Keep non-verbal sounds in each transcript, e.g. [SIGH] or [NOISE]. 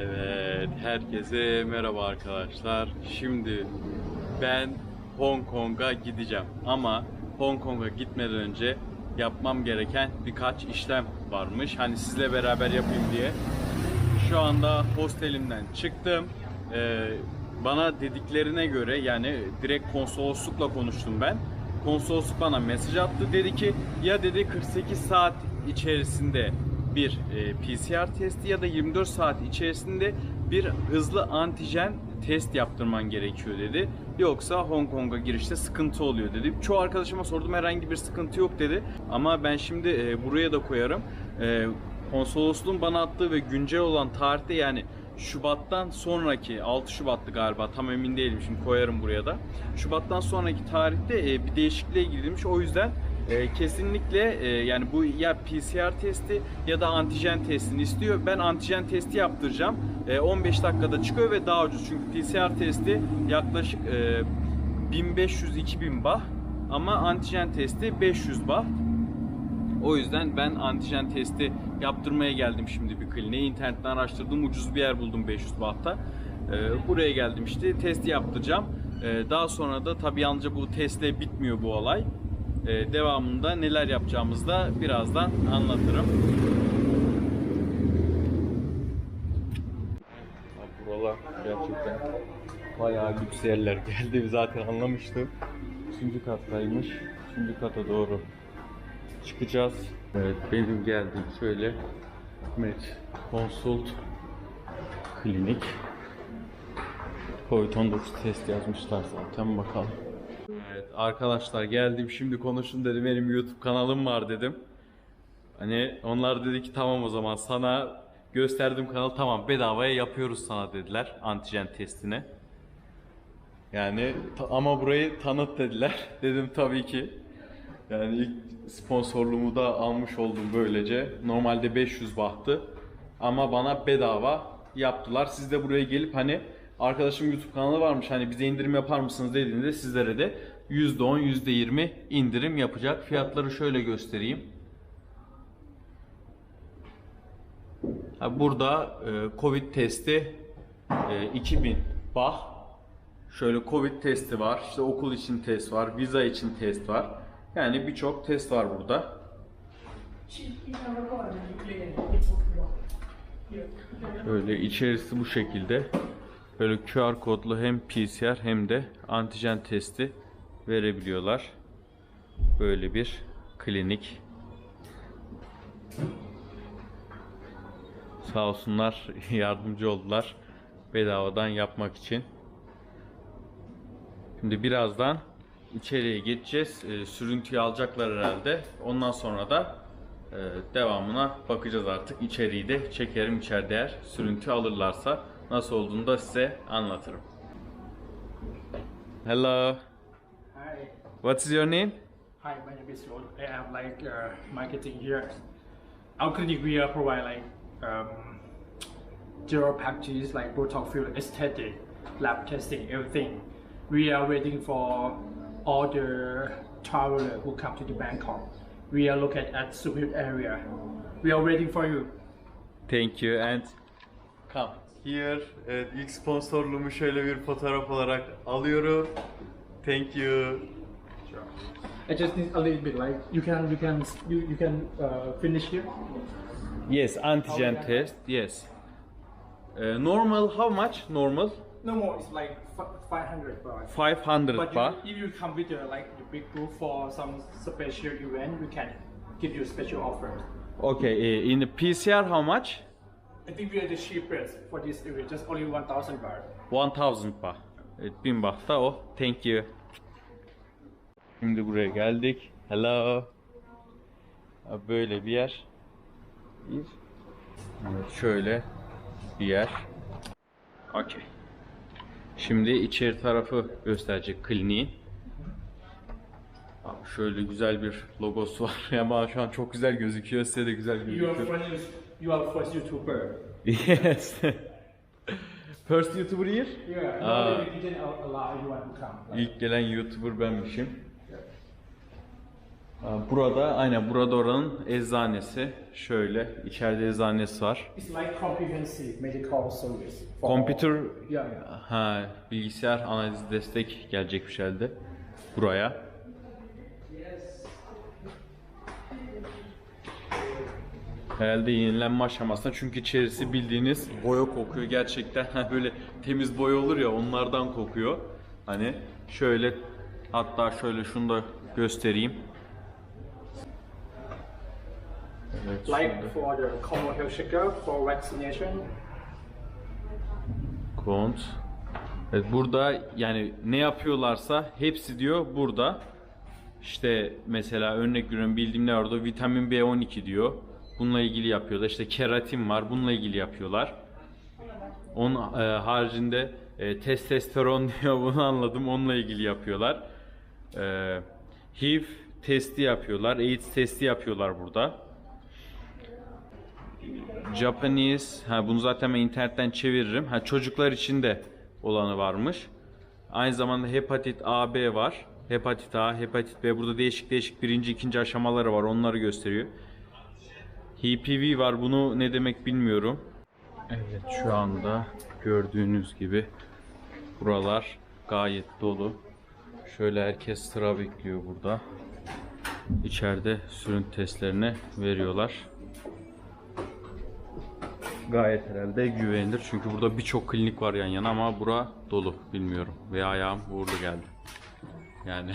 Evet, herkese merhaba arkadaşlar. Şimdi ben Hong Kong'a gideceğim ama Hong Kong'a gitmeden önce yapmam gereken birkaç işlem varmış. Hani sizle beraber yapayım diye. Şu anda hostelimden çıktım. Ee, bana dediklerine göre yani direkt konsoloslukla konuştum ben. Konsolosluk bana mesaj attı. Dedi ki ya dedi 48 saat içerisinde bir e, PCR testi ya da 24 saat içerisinde bir hızlı antijen test yaptırman gerekiyor dedi. Yoksa Hong Kong'a girişte sıkıntı oluyor dedi. Çoğu arkadaşıma sordum herhangi bir sıkıntı yok dedi. Ama ben şimdi e, buraya da koyarım. E, konsolosluğun bana attığı ve güncel olan tarihte yani Şubat'tan sonraki 6 Şubat'tı galiba tam emin değilim şimdi koyarım buraya da. Şubat'tan sonraki tarihte e, bir değişikliğe gidilmiş. O yüzden e, kesinlikle e, yani bu ya PCR testi ya da antijen testini istiyor. Ben antijen testi yaptıracağım. E, 15 dakikada çıkıyor ve daha ucuz. Çünkü PCR testi yaklaşık e, 1500-2000 bah ama antijen testi 500 bah. O yüzden ben antijen testi yaptırmaya geldim şimdi bir kliniğe. İnternetten araştırdım. Ucuz bir yer buldum 500 bahta. Ee, buraya geldim işte. Testi yaptıracağım. Ee, daha sonra da tabii yalnızca bu testle bitmiyor bu olay. Ee, devamında neler yapacağımızı da birazdan anlatırım. Buralar gerçekten bayağı lüks yerler [LAUGHS] geldi. Zaten anlamıştım. Üçüncü kattaymış. Üçüncü kata doğru çıkacağız. Evet benim geldiğim şöyle Met Consult Klinik Covid-19 test yazmışlar zaten bakalım. Arkadaşlar geldim şimdi konuşun dedim benim YouTube kanalım var dedim. Hani onlar dedi ki tamam o zaman sana gösterdim kanal tamam bedavaya yapıyoruz sana dediler antijen testini. Yani ama burayı tanıt dediler. [LAUGHS] Dedim tabii ki. Yani ilk sponsorluğumu da almış oldum böylece. Normalde 500 bahtı. Ama bana bedava yaptılar. Siz de buraya gelip hani arkadaşım YouTube kanalı varmış hani bize indirim yapar mısınız dediğinde sizlere de %10 %20 indirim yapacak. Fiyatları şöyle göstereyim. Burada e, Covid testi e, 2000 bah. Şöyle Covid testi var. işte okul için test var. Viza için test var. Yani birçok test var burada. Böyle içerisi bu şekilde. Böyle QR kodlu hem PCR hem de antijen testi verebiliyorlar. Böyle bir klinik. Sağ olsunlar [LAUGHS] yardımcı oldular bedavadan yapmak için. Şimdi birazdan içeriye geçeceğiz. Ee, sürüntüyü alacaklar herhalde. Ondan sonra da e, devamına bakacağız artık. İçeriği de çekerim içeride eğer sürüntü alırlarsa nasıl olduğunu da size anlatırım. Hello. Hi. What's your name? Hi, my name is Rod. I am like uh, marketing here. Our clinic we uh, provide like um, general packages like Botox field, aesthetic, lab testing, everything. We are waiting for all the traveler who come to the Bangkok. We are located at Sukhumvit area. We are waiting for you. Thank you and come here. Evet, ilk sponsorluğumu şöyle bir fotoğraf olarak alıyorum. Thank you. I just need a little bit like you can you can you, you can uh, finish here. Yes, antigen test. Yes. Uh, normal how much? Normal No more. It's like five hundred baht. 500 But baht. you, if you come with your like the big group for some special event, we can give you a special offer. Okay, uh, in the PCR how much? I think we are the cheapest for this event, just only one thousand baht. 1000 baht. Evet, 1000 baht da. Thank you. Şimdi buraya geldik. Hello. Böyle bir yer. Evet, şöyle bir yer. Okay. Şimdi içeri tarafı gösterecek kliniğin. Abi şöyle güzel bir logosu var. [LAUGHS] Ama şu an çok güzel gözüküyor. Size de güzel gözüküyor. you are first YouTuber. Yes. [LAUGHS] First YouTuber here? Yeah. Ah. Like, İlk gelen YouTuber benmişim. Aa, Burada aynen burada oranın eczanesi. Şöyle içeride eczanesi var. It's like comprehensive medical service. for- Computer Yeah. ha bilgisayar analiz destek gelecekmiş elde buraya. Herhalde yenilenme aşamasında çünkü içerisi bildiğiniz boya kokuyor gerçekten [LAUGHS] böyle temiz boya olur ya onlardan kokuyor. Hani şöyle hatta şöyle şunu da göstereyim. Evet, Like for the common health checkup for vaccination. Kont. Evet, burada yani ne yapıyorlarsa hepsi diyor burada. İşte mesela örnek veriyorum bildiğim ne orada vitamin B12 diyor. Bununla ilgili yapıyorlar. İşte keratin var. Bununla ilgili yapıyorlar. Onun e, haricinde e, testosteron [LAUGHS] diyor bunu anladım. Onunla ilgili yapıyorlar. E, HIV testi yapıyorlar. AIDS testi yapıyorlar burada. Japanese, ha bunu zaten ben internetten çeviririm. Ha çocuklar için de olanı varmış. Aynı zamanda hepatit A, B var. Hepatit A, hepatit B. Burada değişik değişik birinci, ikinci aşamaları var. Onları gösteriyor. HPV var. Bunu ne demek bilmiyorum. Evet şu anda gördüğünüz gibi buralar gayet dolu. Şöyle herkes sıra bekliyor burada. İçeride sürün testlerini veriyorlar gayet herhalde güvenilir. Çünkü burada birçok klinik var yan yana ama bura dolu bilmiyorum. Ve ayağım uğurlu geldi. Yani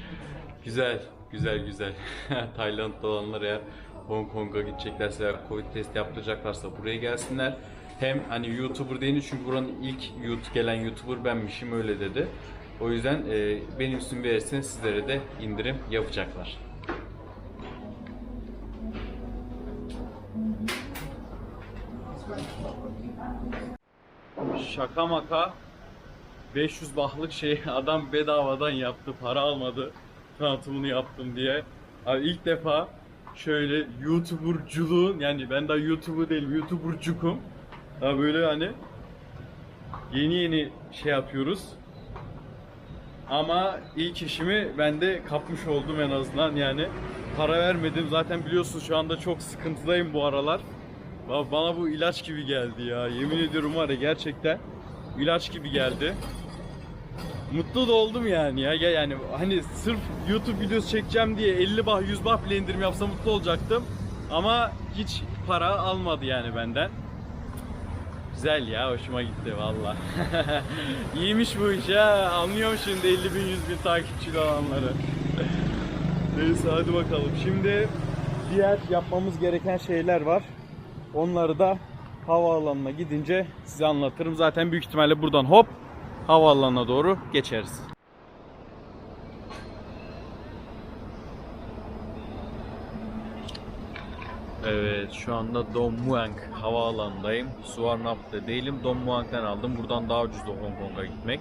[LAUGHS] güzel, güzel, güzel. [LAUGHS] Tayland'da olanlar eğer Hong Kong'a gideceklerse veya Covid test yaptıracaklarsa buraya gelsinler. Hem hani YouTuber değil çünkü buranın ilk YouTube gelen YouTuber benmişim öyle dedi. O yüzden e, benim isim verirseniz sizlere de indirim yapacaklar. Şaka maka 500 bahlık şey adam bedavadan yaptı para almadı tanıtımını yaptım diye. Abi ilk defa şöyle YouTuberculuğun yani ben daha YouTuber değilim YouTubercukum. Daha böyle hani yeni yeni şey yapıyoruz. Ama ilk işimi ben de kapmış oldum en azından yani para vermedim zaten biliyorsunuz şu anda çok sıkıntıdayım bu aralar. Ba- Bana bu ilaç gibi geldi ya. Yemin ediyorum var ya gerçekten ilaç gibi geldi. Mutlu da oldum yani ya. Ya- Yani hani sırf YouTube videosu çekeceğim diye 50 bah 100 bah bile indirim yapsam mutlu olacaktım. Ama hiç para almadı yani benden. Güzel ya hoşuma gitti valla. [LAUGHS] İyiymiş bu iş ha. Anlıyorum şimdi 50 bin 100 bin takipçili olanları. Neyse hadi bakalım. Şimdi diğer yapmamız gereken şeyler var. Onları da havaalanına gidince size anlatırım. Zaten büyük ihtimalle buradan hop havaalanına doğru geçeriz. Evet şu anda Don Muang havaalanındayım. Suvarnabh'ta değilim. Don Muang'dan aldım. Buradan daha ucuz da Hong Kong'a gitmek.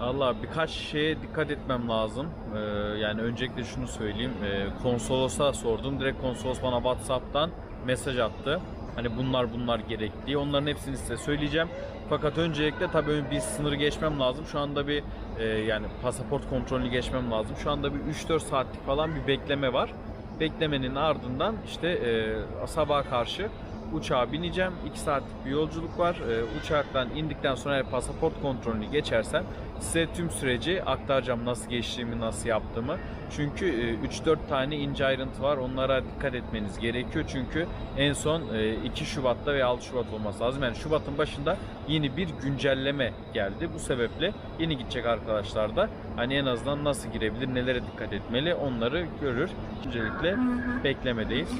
Valla birkaç şeye dikkat etmem lazım. Ee, yani öncelikle şunu söyleyeyim. Ee, konsolosa sordum. Direkt konsolos bana WhatsApp'tan mesaj attı. Hani bunlar bunlar gerekli. Onların hepsini size söyleyeceğim. Fakat öncelikle tabii bir sınırı geçmem lazım. Şu anda bir e, yani pasaport kontrolünü geçmem lazım. Şu anda bir 3-4 saatlik falan bir bekleme var. Beklemenin ardından işte e, sabaha karşı uçağa bineceğim. 2 saatlik bir yolculuk var. E, uçaktan indikten sonra pasaport kontrolünü geçersem size tüm süreci aktaracağım nasıl geçtiğimi, nasıl yaptığımı. Çünkü e, 3-4 tane ince ayrıntı var. Onlara dikkat etmeniz gerekiyor. Çünkü en son e, 2 Şubat'ta veya 6 Şubat olması lazım. Yani Şubat'ın başında yeni bir güncelleme geldi. Bu sebeple yeni gidecek arkadaşlar da hani en azından nasıl girebilir, nelere dikkat etmeli onları görür. Öncelikle beklemedeyiz.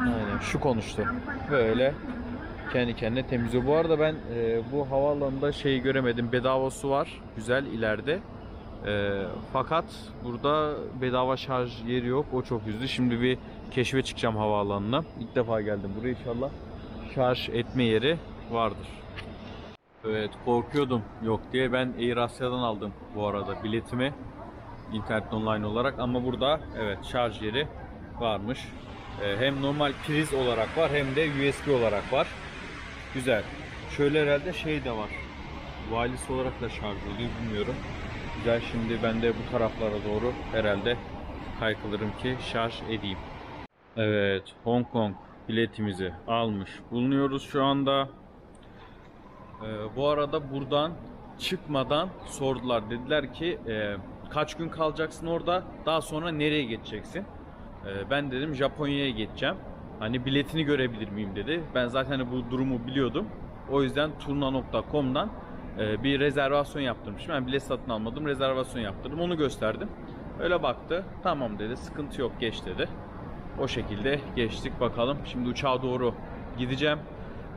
Aynen şu konuştu. Böyle kendi kendine temizliyor. Bu arada ben e, bu havaalanında şeyi göremedim. Bedava su var. Güzel ileride. E, fakat burada bedava şarj yeri yok. O çok üzdü. Şimdi bir keşfe çıkacağım havaalanına. İlk defa geldim buraya inşallah. Şarj etme yeri vardır. Evet korkuyordum yok diye ben Air Asya'dan aldım bu arada biletimi internet online olarak ama burada evet şarj yeri varmış. Ee, hem normal priz olarak var hem de USB olarak var. Güzel. Şöyle herhalde şey de var. Wireless olarak da şarj oluyor bilmiyorum. Güzel şimdi ben de bu taraflara doğru herhalde kaykılırım ki şarj edeyim. Evet, Hong Kong biletimizi almış bulunuyoruz şu anda. Ee, bu arada buradan çıkmadan sordular. Dediler ki e, kaç gün kalacaksın orada? Daha sonra nereye geçeceksin? Ee, ben dedim Japonya'ya geçeceğim. Hani biletini görebilir miyim dedi. Ben zaten bu durumu biliyordum. O yüzden turna.com'dan e, bir rezervasyon yaptırmışım. Ben bilet satın almadım. Rezervasyon yaptırdım. Onu gösterdim. Öyle baktı. Tamam dedi. Sıkıntı yok geç dedi. O şekilde geçtik bakalım. Şimdi uçağa doğru gideceğim.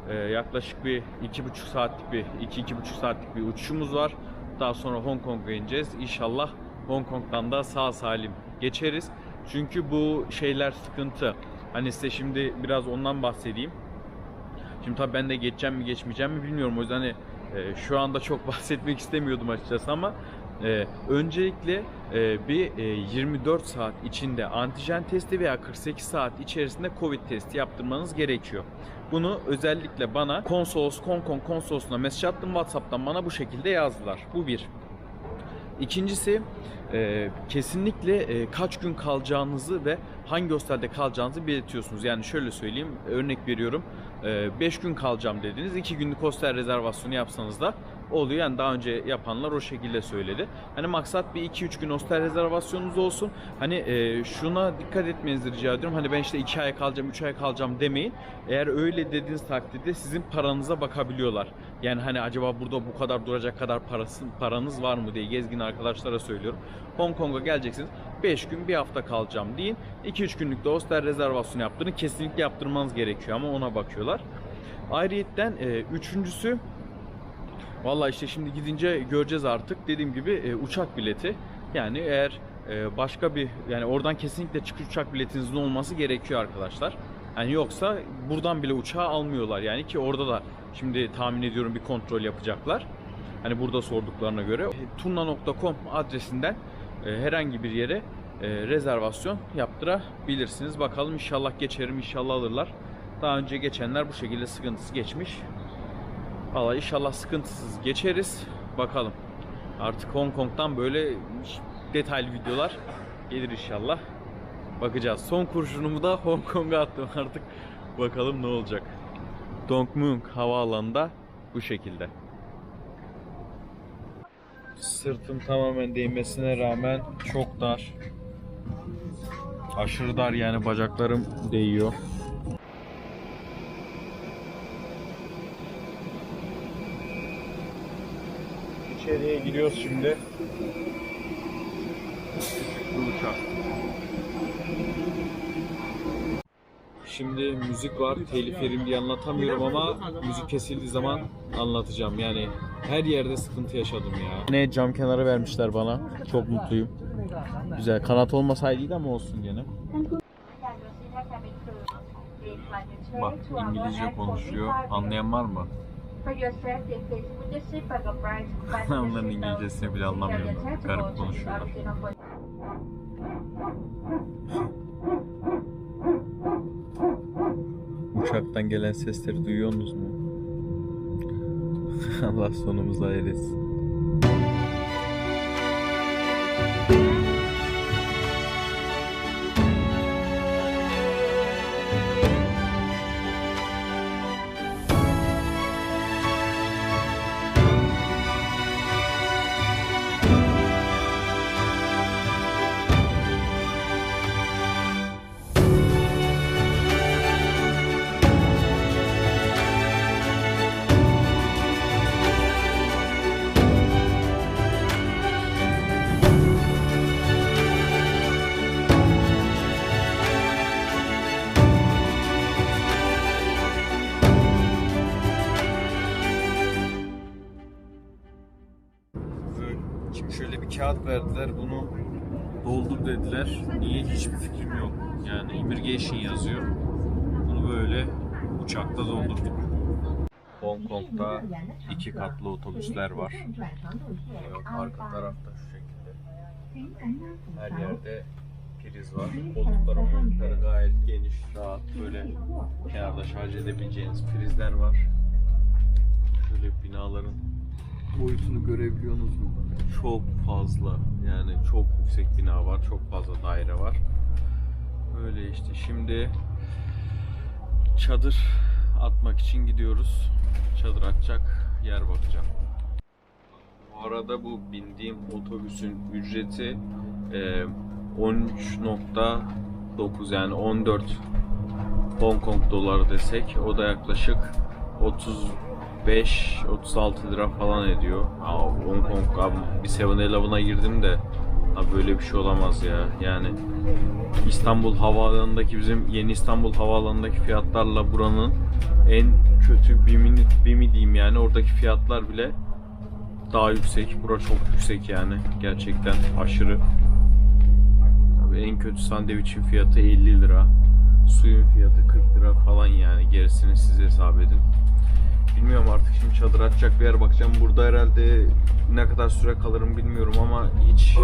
Ee, yaklaşık bir iki buçuk saatlik bir iki iki buçuk saatlik bir uçuşumuz var. Daha sonra Hong Kong'a ineceğiz. İnşallah Hong Kong'dan da sağ salim geçeriz. Çünkü bu şeyler sıkıntı. Hani size şimdi biraz ondan bahsedeyim. Şimdi tabii ben de geçeceğim mi geçmeyeceğim mi bilmiyorum. O yüzden hani, e, şu anda çok [LAUGHS] bahsetmek istemiyordum açıkçası ama e, öncelikle e, bir e, 24 saat içinde antijen testi veya 48 saat içerisinde Covid testi yaptırmanız gerekiyor. Bunu özellikle bana konsolos, Hong Kong konsolosluğuna mesaj attım. WhatsApp'tan bana bu şekilde yazdılar. Bu bir. İkincisi e, kesinlikle e, kaç gün kalacağınızı ve hangi hostelde kalacağınızı belirtiyorsunuz. Yani şöyle söyleyeyim, örnek veriyorum. 5 gün kalacağım dediniz. 2 günlük hostel rezervasyonu yapsanız da oluyor. Yani daha önce yapanlar o şekilde söyledi. Hani maksat bir 2-3 gün hostel rezervasyonunuz olsun. Hani e, şuna dikkat etmenizi rica ediyorum. Hani ben işte 2 ay kalacağım, 3 ay kalacağım demeyin. Eğer öyle dediğiniz takdirde sizin paranıza bakabiliyorlar. Yani hani acaba burada bu kadar duracak kadar parası, paranız var mı diye gezgin arkadaşlara söylüyorum. Hong Kong'a geleceksiniz. 5 gün bir hafta kalacağım deyin. 2-3 günlük de hostel rezervasyonu yaptırın. Kesinlikle yaptırmanız gerekiyor ama ona bakıyorlar. Ayrıyetten e, üçüncüsü Valla işte şimdi gidince göreceğiz artık. Dediğim gibi e, uçak bileti. Yani eğer e, başka bir yani oradan kesinlikle çıkış uçak biletinizin olması gerekiyor arkadaşlar. Yani yoksa buradan bile uçağı almıyorlar yani ki orada da şimdi tahmin ediyorum bir kontrol yapacaklar. Hani burada sorduklarına göre E, turna.com adresinden e, herhangi bir yere e, rezervasyon yaptırabilirsiniz. Bakalım inşallah geçerim inşallah alırlar. Daha önce geçenler bu şekilde sıkıntısı geçmiş. Valla inşallah sıkıntısız geçeriz. Bakalım. Artık Hong Kong'dan böyle detaylı videolar gelir inşallah. Bakacağız. Son kurşunumu da Hong Kong'a attım [LAUGHS] artık. Bakalım ne olacak. Dongmung havaalanında bu şekilde. Sırtım tamamen değmesine rağmen çok dar. Aşırı dar yani bacaklarım değiyor. İçeriye giriyoruz şimdi. Uçak. Şimdi müzik var. Telif yerim diye anlatamıyorum ama müzik kesildiği zaman anlatacağım. Yani her yerde sıkıntı yaşadım ya. Ne cam kenarı vermişler bana. Çok mutluyum. Güzel. Kanat olmasaydı iyiydi ama olsun gene. Bak İngilizce konuşuyor. Anlayan var mı? [LAUGHS] Onların İngilizcesini bile anlamıyorum. Garip konuşuyorlar. Uçaktan gelen sesleri duyuyorsunuz mu? [LAUGHS] Allah sonumuzu hayır etsin. Kağıt verdiler bunu doldur dediler. Niye hiçbir fikrim yok. Yani immigration yazıyor. Bunu böyle uçakta doldurduk. Hong Kong'da iki katlı otobüsler var. Evet, arka tarafta şu şekilde. Her yerde priz var. Koltukları koltukları gayet geniş, rahat. Böyle kenarda şarj edebileceğiniz prizler var. Şöyle binaların boyutunu görebiliyorsunuz mu? Çok fazla yani çok yüksek bina var, çok fazla daire var. Böyle işte şimdi çadır atmak için gidiyoruz. Çadır atacak yer bakacağım. Bu arada bu bindiğim otobüsün ücreti e, 13.9 yani 14 Hong Kong doları desek o da yaklaşık 35-36 lira falan ediyor. Aa, Hong Kong abi bir 7-Eleven'a girdim de abi böyle bir şey olamaz ya. Yani İstanbul Havaalanı'ndaki bizim yeni İstanbul Havaalanı'ndaki fiyatlarla buranın en kötü BİM'i, BİM'i diyeyim yani oradaki fiyatlar bile daha yüksek. Bura çok yüksek yani. Gerçekten aşırı. Abi en kötü sandviçin fiyatı 50 lira. Suyun fiyatı 40 lira falan yani. Gerisini siz hesap edin. Bilmiyorum artık şimdi çadır atacak bir yer bakacağım. Burada herhalde ne kadar süre kalırım bilmiyorum ama hiç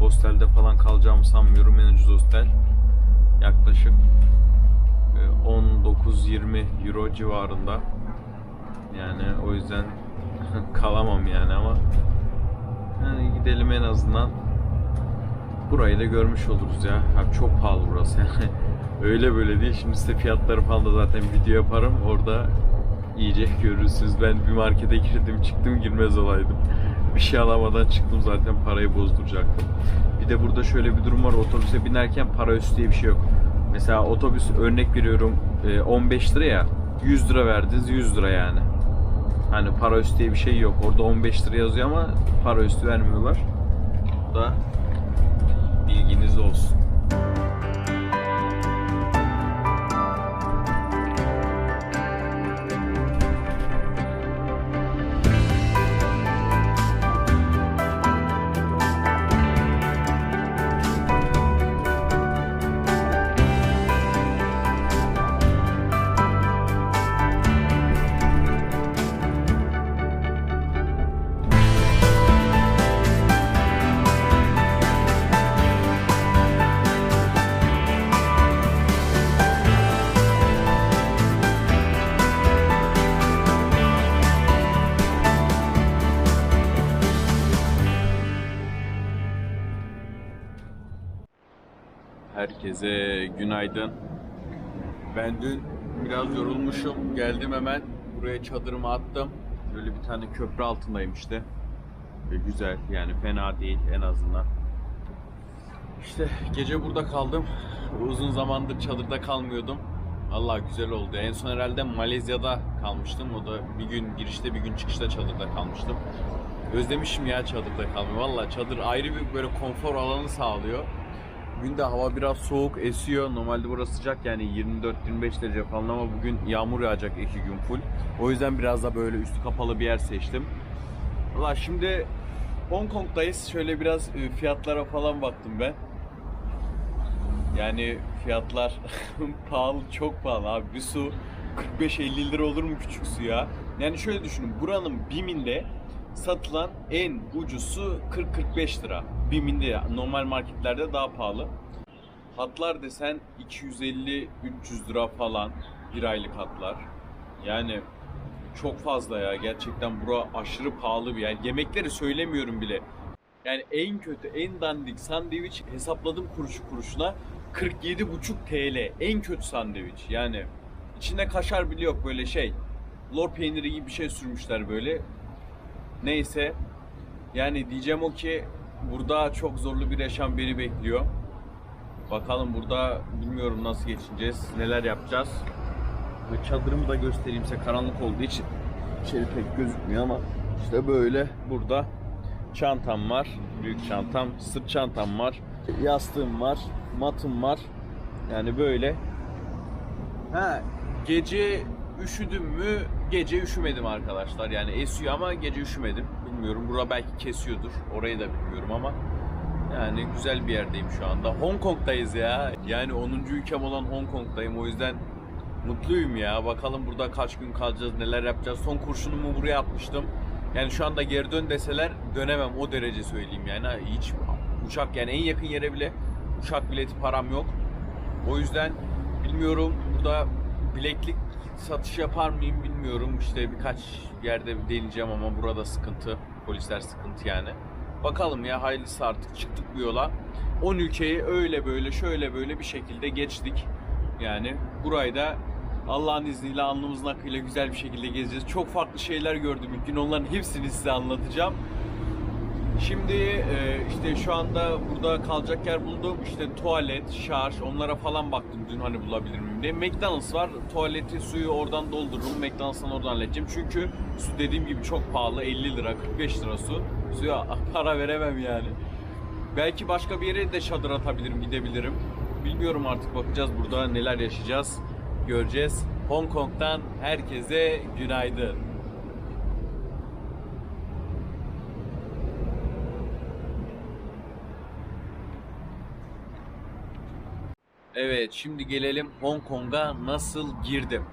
hostelde falan kalacağımı sanmıyorum. En ucuz hostel yaklaşık e, 19-20 euro civarında. Yani o yüzden [LAUGHS] kalamam yani ama yani gidelim en azından burayı da görmüş oluruz ya. Abi çok pahalı burası yani. [LAUGHS] Öyle böyle değil. Şimdi size fiyatları falan da zaten video yaparım. Orada iyice görürsünüz. Ben bir markete girdim çıktım girmez olaydım. Bir şey alamadan çıktım zaten parayı bozduracaktım. Bir de burada şöyle bir durum var. Otobüse binerken para üstü diye bir şey yok. Mesela otobüs örnek veriyorum e, 15 lira ya 100 lira verdiniz 100 lira yani. Hani para üstü diye bir şey yok. Orada 15 lira yazıyor ama para üstü vermiyorlar. Bu da bilginiz olsun. Herkese günaydın. Ben dün biraz yorulmuşum. Geldim hemen buraya çadırımı attım. Böyle bir tane köprü altındayım işte. Ve güzel yani fena değil en azından. İşte gece burada kaldım. Uzun zamandır çadırda kalmıyordum. Allah güzel oldu. En son herhalde Malezya'da kalmıştım. O da bir gün girişte bir gün çıkışta çadırda kalmıştım. Özlemişim ya çadırda kalmayı. Valla çadır ayrı bir böyle konfor alanı sağlıyor. Bugün de hava biraz soğuk esiyor. Normalde burası sıcak yani 24-25 derece falan ama bugün yağmur yağacak iki gün full. O yüzden biraz da böyle üstü kapalı bir yer seçtim. Valla şimdi Hong Kong'dayız. Şöyle biraz e, fiyatlara falan baktım ben. Yani fiyatlar [LAUGHS] pahalı, çok pahalı abi. Bir su 45-50 lira olur mu küçük su ya? Yani şöyle düşünün. Buranın BİM'inde satılan en ucuzu 40-45 lira. BİM'inde normal marketlerde daha pahalı. Hatlar desen 250-300 lira falan bir aylık hatlar. Yani çok fazla ya gerçekten bura aşırı pahalı bir yer. Yemekleri söylemiyorum bile. Yani en kötü, en dandik sandviç hesapladım kuruşu kuruşuna 47,5 TL. En kötü sandviç. Yani içinde kaşar bile yok böyle şey. Lor peyniri gibi bir şey sürmüşler böyle. Neyse. Yani diyeceğim o ki burada çok zorlu bir yaşam beni bekliyor. Bakalım burada bilmiyorum nasıl geçineceğiz, neler yapacağız. Ve çadırımı da göstereyim size karanlık olduğu için içeri pek gözükmüyor ama işte böyle burada çantam var. Büyük çantam, sırt çantam var. Yastığım var, matım var. Yani böyle. Ha, gece üşüdüm mü? Gece üşümedim arkadaşlar. Yani esiyor ama gece üşümedim. Bilmiyorum. Bura belki kesiyordur. Orayı da bilmiyorum ama yani güzel bir yerdeyim şu anda. Hong Kong'dayız ya. Yani 10. ülkem olan Hong Kong'dayım. O yüzden mutluyum ya. Bakalım burada kaç gün kalacağız, neler yapacağız. Son kurşunumu buraya atmıştım. Yani şu anda geri dön deseler dönemem o derece söyleyeyim yani. Hiç uçak yani en yakın yere bile uçak bileti param yok. O yüzden bilmiyorum burada bileklik satış yapar mıyım bilmiyorum. İşte birkaç yerde deneyeceğim ama burada sıkıntı. Polisler sıkıntı yani. Bakalım ya hayırlısı artık çıktık bu yola. 10 ülkeyi öyle böyle şöyle böyle bir şekilde geçtik. Yani burayı da Allah'ın izniyle alnımızın akıyla güzel bir şekilde gezeceğiz. Çok farklı şeyler gördüm ilk gün. Onların hepsini size anlatacağım. Şimdi e, işte şu anda burada kalacak yer buldum. İşte tuvalet, şarj onlara falan baktım dün hani bulabilir miyim diye. McDonald's var. Tuvaleti, suyu oradan doldururum. McDonald's'tan oradan halledeceğim. Çünkü su dediğim gibi çok pahalı. 50 lira, 45 lira su. Suya [LAUGHS] para veremem yani. Belki başka bir yere de çadır atabilirim, gidebilirim. Bilmiyorum artık bakacağız burada neler yaşayacağız. Göreceğiz. Hong Kong'dan herkese günaydın. Evet, şimdi gelelim Hong Kong'a nasıl girdim.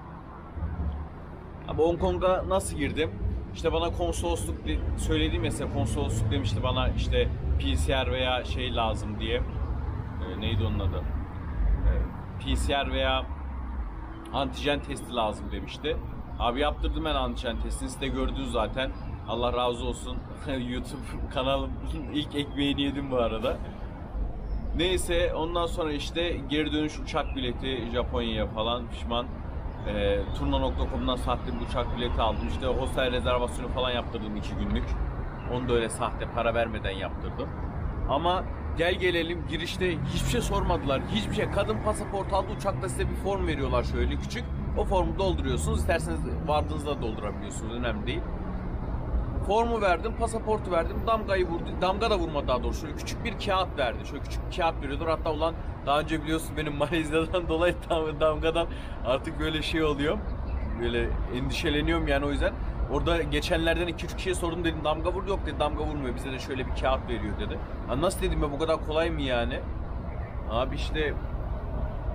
Abi Hong Kong'a nasıl girdim? İşte bana konsolosluk söylediğim mesela konsolosluk demişti bana işte PCR veya şey lazım diye. Ee, neydi onun adı? Ee, PCR veya antijen testi lazım demişti. Abi yaptırdım ben antijen testini. Siz de gördünüz zaten. Allah razı olsun. [LAUGHS] YouTube kanalımın [LAUGHS] ilk ekmeğini yedim bu arada. Neyse ondan sonra işte geri dönüş uçak bileti Japonya'ya falan pişman. E, Turna.com'dan sahte bir uçak bileti aldım. İşte hostel rezervasyonu falan yaptırdım iki günlük. Onu da öyle sahte para vermeden yaptırdım. Ama gel gelelim girişte hiçbir şey sormadılar. Hiçbir şey. Kadın pasaport aldı uçakta size bir form veriyorlar şöyle küçük. O formu dolduruyorsunuz. İsterseniz vardığınızda doldurabiliyorsunuz. Önemli değil. Formu verdim, pasaportu verdim, damgayı vurdu. Damga da vurmadı daha doğrusu. Şöyle küçük bir kağıt verdi. Şöyle küçük bir kağıt veriyordur. Hatta ulan daha önce biliyorsun benim [LAUGHS] Malezya'dan dolayı dam- damgadan artık böyle şey oluyor. Böyle endişeleniyorum yani o yüzden. Orada geçenlerden iki üç kişiye sordum dedim damga vurdu yok dedi damga vurmuyor bize de şöyle bir kağıt veriyor dedi. Ha nasıl dedim ya bu kadar kolay mı yani? Abi işte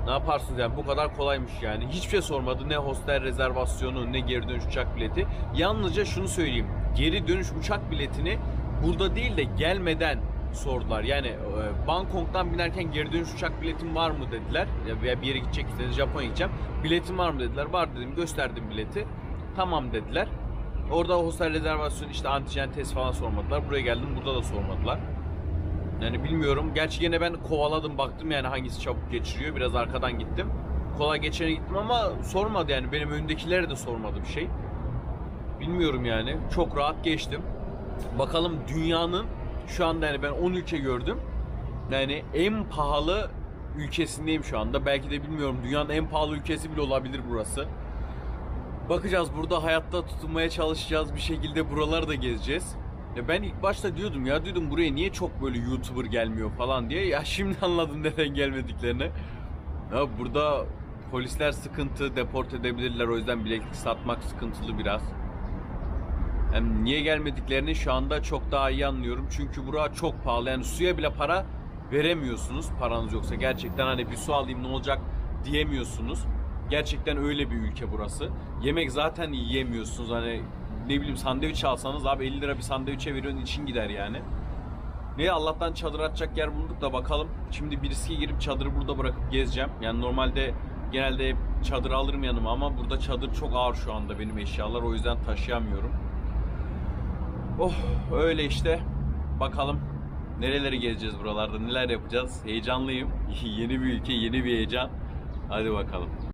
ne yaparsınız yani bu kadar kolaymış yani. Hiçbir şey sormadı. Ne hostel rezervasyonu ne geri dönüş uçak bileti. Yalnızca şunu söyleyeyim. Geri dönüş uçak biletini burada değil de gelmeden sordular. Yani e, Bangkok'tan binerken geri dönüş uçak biletim var mı dediler. Ya veya bir yere gidecek istedi Japonya'ya gideceğim. Biletim var mı dediler. Var dedim gösterdim bileti. Tamam dediler. Orada hostel rezervasyonu işte antijen test falan sormadılar. Buraya geldim burada da sormadılar. Yani bilmiyorum. Gerçi yine ben kovaladım baktım yani hangisi çabuk geçiriyor. Biraz arkadan gittim. Kolay geçene gittim ama sormadı yani. Benim öndekilere de sormadı bir şey. Bilmiyorum yani. Çok rahat geçtim. Bakalım dünyanın şu anda yani ben 10 ülke gördüm. Yani en pahalı ülkesindeyim şu anda. Belki de bilmiyorum dünyanın en pahalı ülkesi bile olabilir burası. Bakacağız burada hayatta tutunmaya çalışacağız. Bir şekilde buraları da gezeceğiz. Ya ben ilk başta diyordum ya diyordum buraya niye çok böyle YouTuber gelmiyor falan diye. Ya [LAUGHS] şimdi anladım neden gelmediklerini. Ya burada polisler sıkıntı, deport edebilirler. O yüzden bileklik satmak sıkıntılı biraz. Hem niye gelmediklerini şu anda çok daha iyi anlıyorum. Çünkü bura çok pahalı. Yani suya bile para veremiyorsunuz paranız yoksa. Gerçekten hani bir su alayım ne olacak diyemiyorsunuz. Gerçekten öyle bir ülke burası. Yemek zaten yiyemiyorsunuz. Hani ne bileyim sandviç alsanız abi 50 lira bir sandviçe veriyorsun için gider yani. Ne Allah'tan çadır atacak yer bulduk da bakalım. Şimdi bir riske girip çadırı burada bırakıp gezeceğim. Yani normalde genelde çadır alırım yanıma ama burada çadır çok ağır şu anda benim eşyalar. O yüzden taşıyamıyorum. Oh öyle işte. Bakalım nereleri gezeceğiz buralarda, neler yapacağız. Heyecanlıyım. [LAUGHS] yeni bir ülke, yeni bir heyecan. Hadi bakalım.